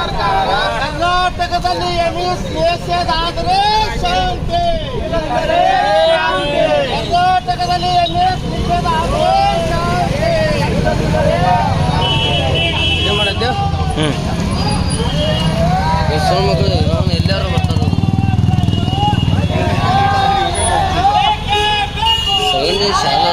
ಶಾಂತಿ. ಕರ್ನಾಟಕದಲ್ಲಿ ಆದ್ರೆ ಶಾಂತಿ. ಹೆಸರು ಮಕ್ಕಳು ಅವನು ಎಲ್ಲಾರು ಬರ್ತಾರೆ. ಶಾಲೆ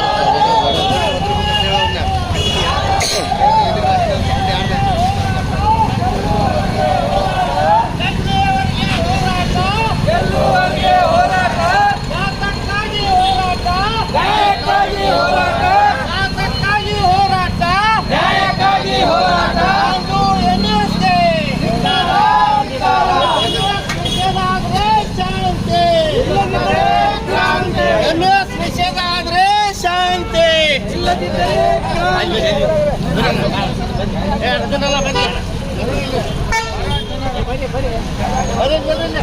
ಬನ್ನಿ ಬನ್ನಿ ಬನ್ನಿ